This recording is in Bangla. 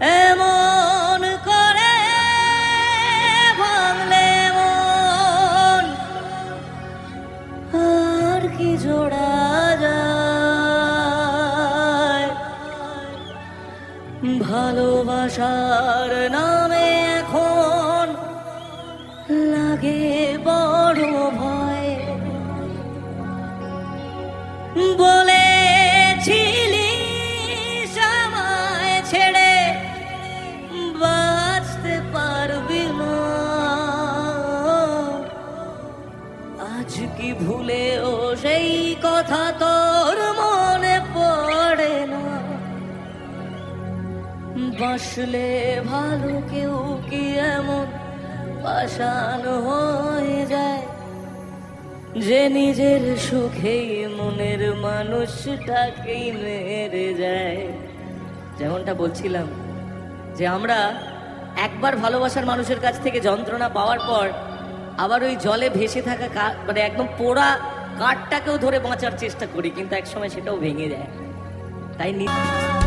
এমন করে ভাঙলে মন। আর কি জোড়া ভালোবাসার নামে এখন লাগে বড় ভয়। আজ কি ভুলেও সেই কথা তোর মনে পড়ে না? বাসলে ভালো কেউ কি এমন পাষাণ হয়ে যায়? যে নিজের সুখেই মনের মানুষটাকেই মেরে যায়। যেমনটা বলছিলাম, যে আমরা একবার ভালোবাসার মানুষের কাছ থেকে যন্ত্রণা পাওয়ার পর আবার ওই জলে ভেসে থাকা মানে একদম পোড়া কাঠটাকেও ধরে বাঁচার চেষ্টা করি, কিন্তু একসময় সেটাও ভেঙে যায়। তাই নি-